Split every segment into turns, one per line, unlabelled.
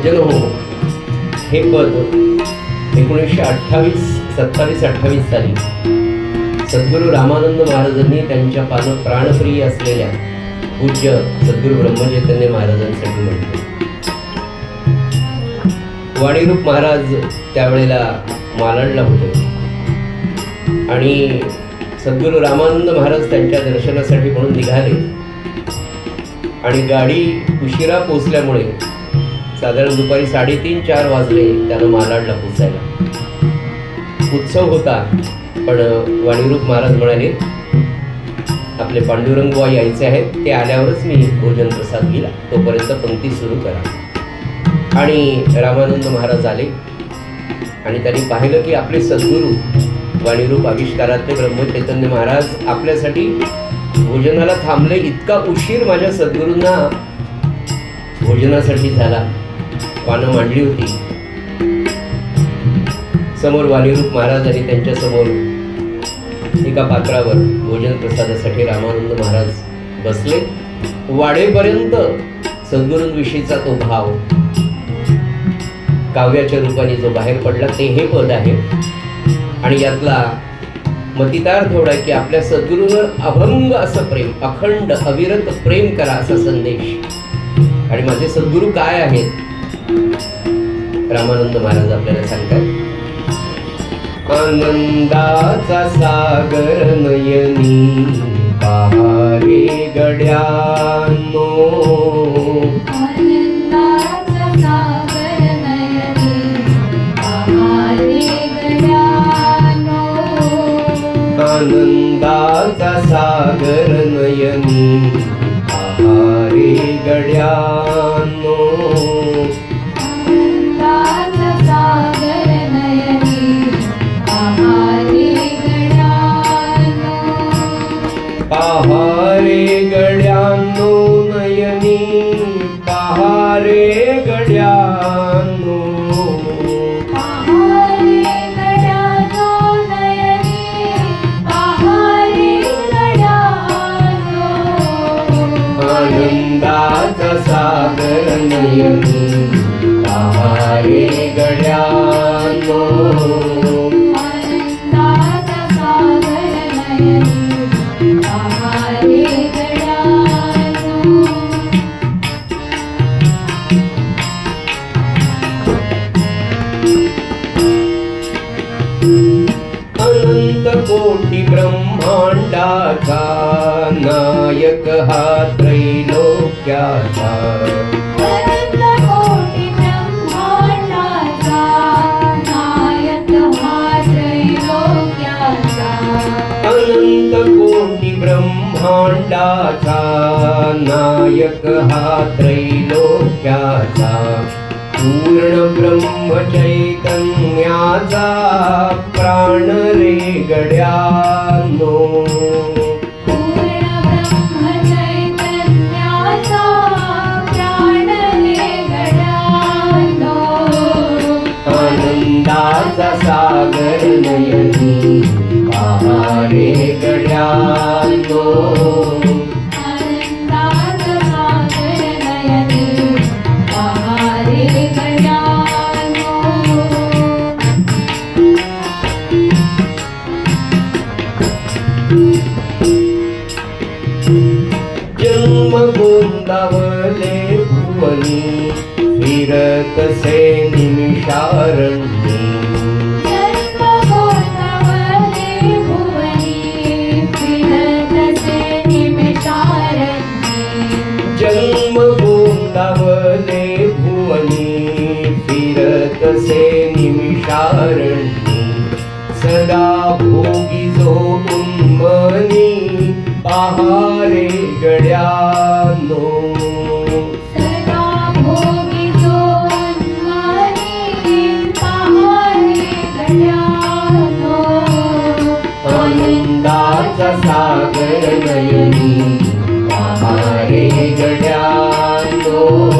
सज्जन हो. हे पद एकोणीसशे अठ्ठावीस सत्तावीस अठ्ठावीस साली सद्गुरू रामानंद महाराजांनी त्यांच्या पान प्राणप्रिय असलेल्या पूज्य सद्गुरू ब्रह्मचैतन्य महाराजांसाठी म्हटले. वाणीरूप महाराज त्यावेळेला मालाडला होते. आणि सद्गुरू रामानंद महाराज त्यांच्या दर्शनासाठी म्हणून निघाले. आणि गाडी उशिरा पोचल्यामुळे साधारण दुपारी साडेतीन चार वाजले त्यानं मालाडला पोचायला. उत्सव होता पण वाणीरूप महाराज म्हणाले आपले पांडुरंग बुवा यायचे आहेत ते आल्यावरच मी भोजन प्रसाद गेला तोपर्यंत पंक्ती सुरू करा. आणि रामानंद महाराज आले. आणि त्यांनी पाहिलं की आपले सद्गुरू वाणीरूप आविष्कारातले ब्रह्मचैतन्य महाराज आपल्यासाठी भोजनाला थांबले इतका उशीर माझ्या सद्गुरूंना भोजनासाठी झाला. पानं मांडली होती. समोर वाणीरूप महाराज आणि त्यांच्यासमोर एका पात्रावर भोजन प्रसादासाठी रामानंद महाराज बसले. वाडेपर्यंत सद्गुरूंविषयीचा तो भाव काव्याच्या रूपाने जो बाहेर पडला ते हे पद आहे. आणि यातला मतितार्थ एवढा की आपल्या सद्गुरूंवर अभंग असं प्रेम अखंड अविरत प्रेम करा असा संदेश. आणि माझे सद्गुरू काय आहेत? रामानंद महाराज आपल्याला सांगतात. आनंदाचा सागर नयनी पहारे गड्यानो.
आनंदाचा सागर नयनी
पहारे गड्यानो. कोटी ब्रह्मांडाचा नायक हा त्रैलोक्याचा
ब्रह्मांडाचा नायक हा त्रैलोक्याचा.
पूर्ण ब्रह्मचैतन्याचा प्राण रे गड्यानो. फिरत से निमिषारण्ये
जन्म गोतावले भुवनी फिरतसे निमिषारण्ये
जन्म गोंदावले भुवनी फिरत से निमिषारण्ये सदा भोगी आनंदाचा सागर नयनी
आहारे गड्यानो
आनंदाचा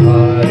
Hare